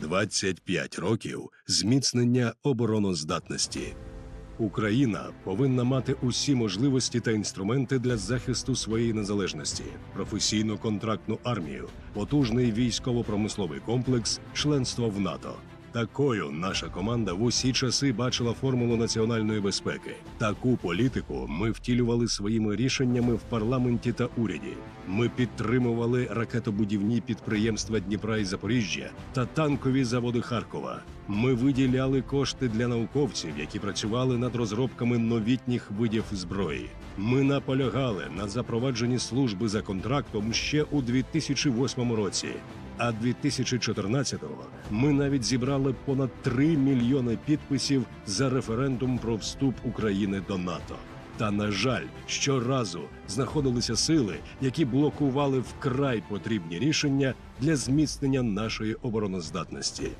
25 років зміцнення обороноздатності. Україна повинна мати усі можливості та інструменти для захисту своєї незалежності, професійну контрактну армію, потужний військово-промисловий комплекс, членство в НАТО. Такою наша команда в усі часи бачила формулу національної безпеки. Таку політику ми втілювали своїми рішеннями в парламенті та уряді. Ми підтримували ракетобудівні підприємства Дніпра і Запоріжжя та танкові заводи Харкова. Ми виділяли кошти для науковців, які працювали над розробками новітніх видів зброї. Ми наполягали на запровадженні служби за контрактом ще у 2008 році. А 2014-го ми навіть зібрали понад 3 мільйони підписів за референдум про вступ України до НАТО. Та на жаль, щоразу знаходилися сили, які блокували вкрай потрібні рішення для зміцнення нашої обороноздатності.